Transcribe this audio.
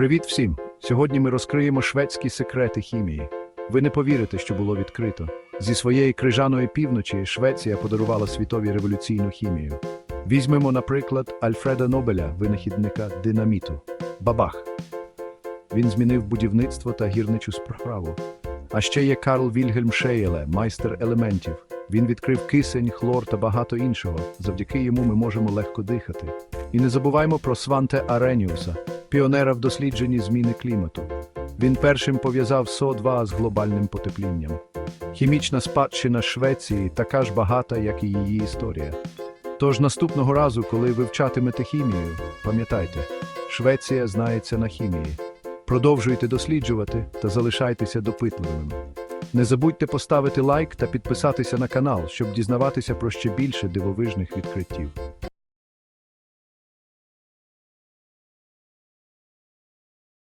Привіт всім! Сьогодні ми розкриємо шведські секрети хімії. Ви не повірите, що було відкрито. Зі своєї крижаної півночі Швеція подарувала світові революційну хімію. Візьмемо, наприклад, Альфреда Нобеля, винахідника динаміту. Бабах. Він змінив будівництво та гірничу справу. А ще є Карл Вільгельм Шеєле, майстер елементів. Він відкрив кисень, хлор та багато іншого. Завдяки йому ми можемо легко дихати. І не забуваймо про Сванте Ареніуса, піонера в дослідженні зміни клімату. Він першим пов'язав СО2 з глобальним потеплінням. Хімічна спадщина Швеції така ж багата, як і її історія. Тож наступного разу, коли вивчатимете хімію, пам'ятайте, Швеція знається на хімії. Продовжуйте досліджувати та залишайтеся допитливими. Не забудьте поставити лайк та підписатися на канал, щоб дізнаватися про ще більше дивовижних відкриттів.